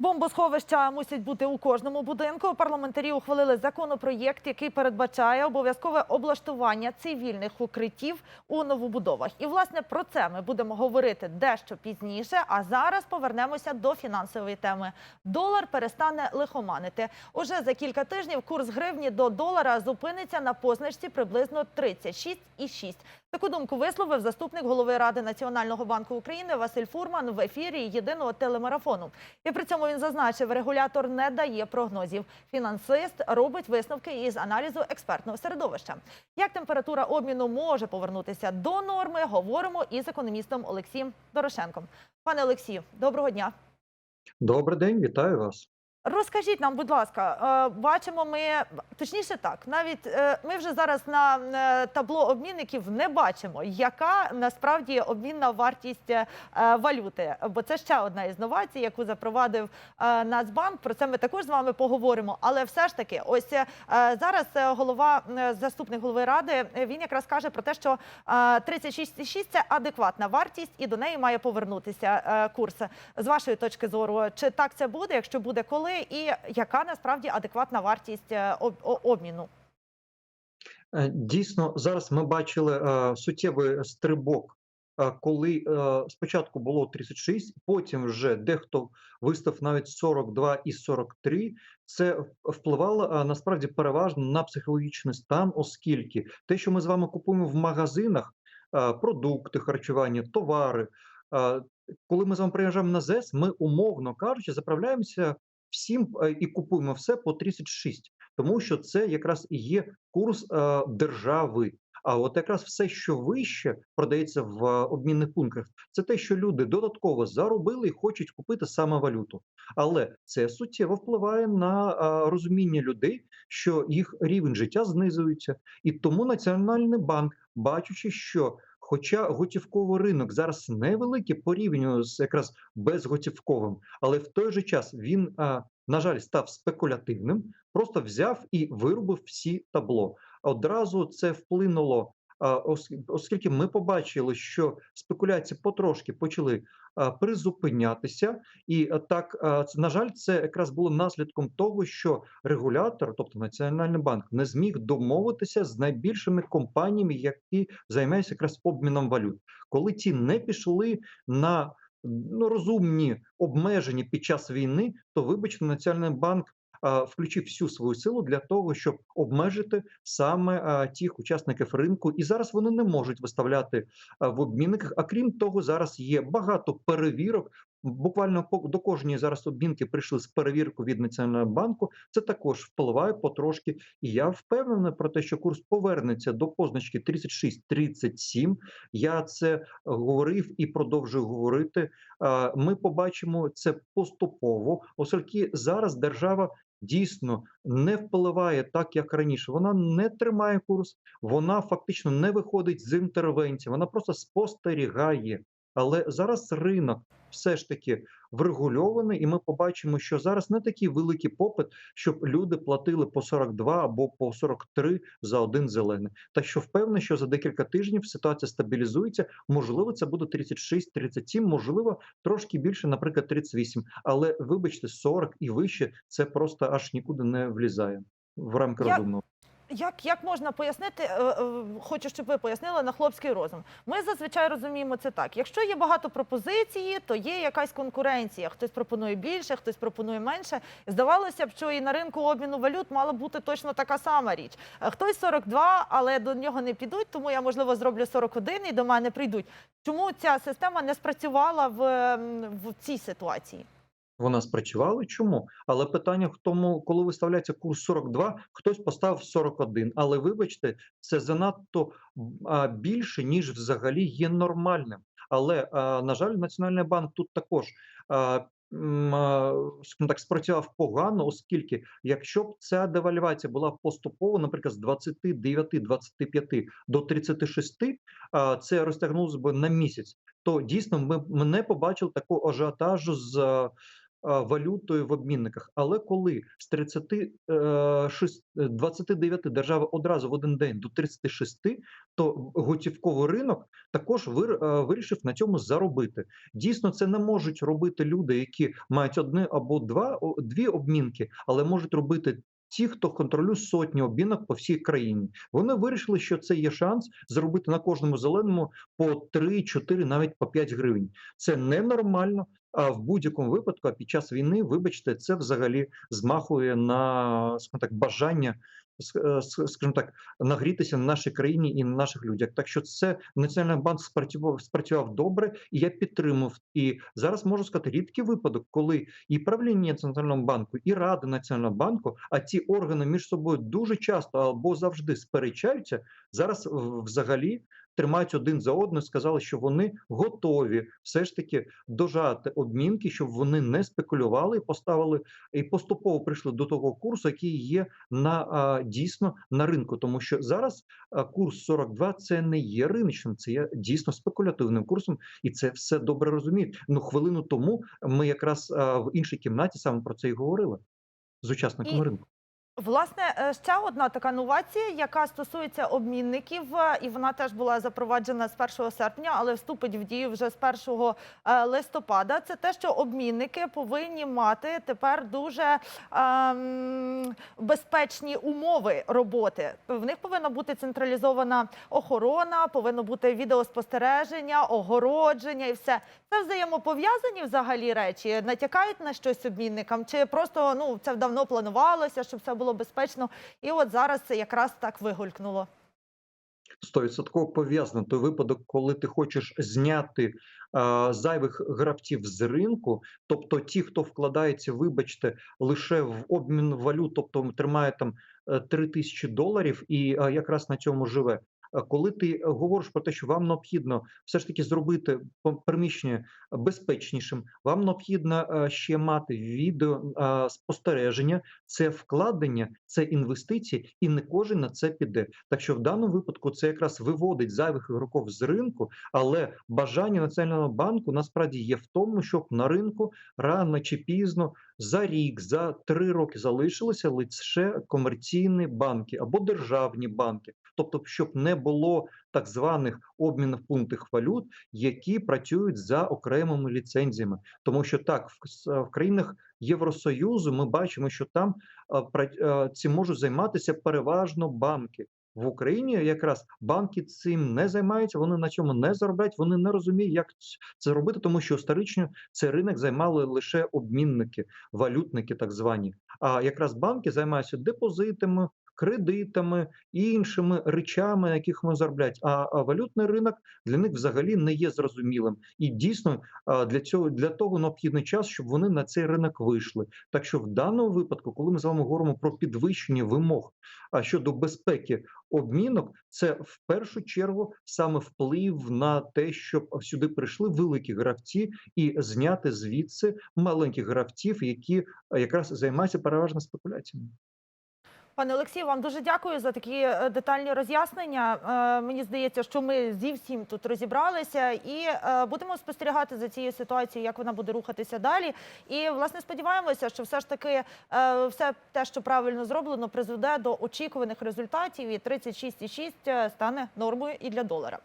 Бомбосховища мусять бути у кожному будинку. Парламентарі ухвалили законопроєкт, який передбачає обов'язкове облаштування цивільних укриттів у новобудовах. І власне про це ми будемо говорити дещо пізніше. А зараз повернемося до фінансової теми. Долар перестане лихоманити. Уже за кілька тижнів курс гривні до долара зупиниться на позначці приблизно 36,6. Таку думку висловив заступник голови ради Національного банку України Василь Фурман в ефірі єдиного телемарафону. І при цьому він зазначив, регулятор не дає прогнозів. Фінансист робить висновки із аналізу експертного середовища. Як температура обміну може повернутися до норми, говоримо із економістом Олексієм Дорошенком. Пане Олексію, доброго дня. Добрий день, вітаю вас. Розкажіть нам, будь ласка, е, бачимо ми точніше так, навіть е, ми вже зараз на е, табло обмінників не бачимо, яка насправді обмінна вартість валюти. Бо це ще одна із новацій, яку запровадив Нацбанк. Про це ми також з вами поговоримо. Але все ж таки, ось зараз голова, заступник голови ради, він якраз каже про те, що е, 36,6 – це адекватна вартість, і до неї має повернутися курс. З вашої точки зору, чи так це буде? Якщо буде, коли і яка насправді адекватна вартість е, обміну? Е, Дійсно, зараз ми бачили е, суттєвий стрибок, коли спочатку було 36, потім вже дехто вистав навіть 42 і 43. Це впливало насправді переважно на психологічний стан, оскільки те, що ми з вами купуємо в магазинах, продукти, харчування, товари. Коли ми з вами приїжджаємо на ЗЕС, ми умовно кажучи, заправляємося всім е, і купуємо все по 36, тому що це якраз і є курс е, держави. А от якраз все, що вище продається в е, обмінних пунктах, це те, що люди додатково заробили і хочуть купити саме валюту. Але це суттєво впливає на розуміння людей, що їх рівень життя знизується, і тому Національний банк, бачачи, що Хоча готівковий ринок зараз невеликий порівняно з якраз безготівковим, але в той же час він, на жаль, став спекулятивним, просто взяв і виробив всі табло. Одразу це вплинуло, оскільки ми побачили, що спекуляції потрошки почали призупинятися, і так, на жаль, це якраз було наслідком того, що регулятор, тобто Національний банк, не зміг домовитися з найбільшими компаніями, які займаються якраз обміном валют. Коли ті не пішли на ну, розумні обмеження під час війни, то вибачте, Національний банк включив всю свою силу для того, щоб обмежити саме тих учасників ринку, і зараз вони не можуть виставляти в обмінниках. А крім того, зараз є багато перевірок. Буквально до кожної зараз обмінки прийшли з перевіркою від національного банку. Це також впливає потрошки. І я впевнений про те, що курс повернеться до позначки 36-37. Я це говорив і продовжую говорити. Ми побачимо це поступово, оскільки зараз держава дійсно не впливає так, як раніше. Вона не тримає курс, вона фактично не виходить з інтервенції, вона просто спостерігає. Але зараз ринок все ж таки врегульований, і ми побачимо, що зараз не такий великий попит, щоб люди платили по 42 або по 43 за один зелений. Та що впевнений, що за декілька тижнів ситуація стабілізується. Можливо, це буде 36-37, можливо, трошки більше, наприклад, 38. Але вибачте, 40 і вище це просто аж нікуди не влізає в рамки Я- розумного. Як, як можна пояснити? е, е, Хочу, щоб ви пояснили на хлопський розум. Ми зазвичай розуміємо це так: якщо є багато пропозиції, то є якась конкуренція. Хтось пропонує більше, хтось пропонує менше. Здавалося б, що і на ринку обміну валют мала бути точно така сама річ. Е, Хтось 42, але до нього не підуть, тому я можливо зроблю 41 і до мене прийдуть. Чому ця система не спрацювала в, в цій ситуації? Вона спрацювала. Чому? Але питання в тому, коли виставляється курс 42, хтось поставив 41. Але вибачте, це занадто більше, ніж взагалі є нормальним. Але на жаль, Національний банк тут також. Так спрацював погано, оскільки якщо б ця девальвація була поступово, наприклад, з 29-25 до 36, а, це розтягнулося б на місяць, то дійсно ми не побачили такого ажіотажу з валютою в обмінниках. Але коли з 36, е, 29 держав одразу в один день до 36, то готівковий ринок також е, вирішив на цьому заробити. Дійсно, це не можуть робити люди, які мають одне або два дві обмінки, але можуть робити. Ті, хто контролює сотні обмінок по всій країні, вони вирішили, що це є шанс заробити на кожному зеленому по 3, 4, навіть по 5 гривень. Це ненормально. А в будь-якому випадку, а під час війни, вибачте, це взагалі змахує на так бажання скажімо так, нагрітися на нашій країні і на наших людях. Так що це Національний банк спрацював спрацював добре, і я підтримав. І зараз можу сказати рідкий випадок, коли і правління Національного банку, і Рада Національного банку, а ці органи між собою дуже часто або завжди сперечаються. Зараз взагалі тримають один за одним. Сказали, що вони готові все ж таки дожати обмінки, щоб вони не спекулювали і поставили і поступово прийшли до того курсу, який є на дійсно на ринку, тому що зараз курс 42 це не є риночним, це є дійсно спекулятивним курсом, і це все добре розуміють. Ну хвилину тому ми якраз в іншій кімнаті саме про це і говорили з учасниками І- ринку. Власне, е, ще одна така новація, яка стосується обмінників, е, і вона теж була запроваджена з 1 серпня, але вступить в дію вже з 1 е, листопада. Це те, що обмінники повинні мати тепер дуже ем, безпечні умови роботи. В них повинна бути централізована охорона, повинно бути відеоспостереження, огородження і все. Це взаємопов'язані взагалі речі. Натякають на щось обмінникам, чи просто ну це давно планувалося, щоб все було безпечно, і от зараз це якраз так вигулькнуло. Стовідсотково пов'язано той випадок, коли ти хочеш зняти е, зайвих гравців з ринку, тобто ті, хто вкладається, вибачте, лише в обмін валют, тобто тримає там е, 3 тисячі доларів і е, якраз на цьому живе. А Коли ти говориш про те, що вам необхідно все ж таки зробити приміщення безпечнішим, вам необхідно е, ще мати відео е, спостереження, це вкладення, це інвестиції, і не кожен на це піде. Так що в даному випадку це якраз виводить зайвих ігроків з ринку, але бажання національного банку насправді є в тому, щоб на ринку рано чи пізно за рік, за три роки залишилися лише комерційні банки або державні банки, тобто, щоб не було так званих обмінних пунктів валют, які працюють за окремими ліцензіями, тому що так в, в країнах Євросоюзу ми бачимо, що там а, пра- цим можуть займатися переважно банки. В Україні якраз банки цим не займаються, вони на цьому не заробляють, вони не розуміють, як це робити, тому що історично цей ринок займали лише обмінники, валютники, так звані. А якраз банки займаються депозитами, кредитами і іншими речами, на яких вони заробляють. А, валютний ринок для них взагалі не є зрозумілим. І дійсно для цього для того необхідний час, щоб вони на цей ринок вийшли. Так що в даному випадку, коли ми з вами говоримо про підвищення вимог а щодо безпеки обмінок, це в першу чергу саме вплив на те, щоб сюди прийшли великі гравці і зняти звідси маленьких гравців, які якраз займаються переважно спекуляціями. Пане Олексію, вам дуже дякую за такі е, детальні роз'яснення. Е, Мені здається, що ми зі всім тут розібралися і е, будемо спостерігати за цією ситуацією, як вона буде рухатися далі. І власне сподіваємося, що все ж таки все те, що правильно зроблено, призведе до очікуваних результатів. І 36,6 стане нормою і для долара.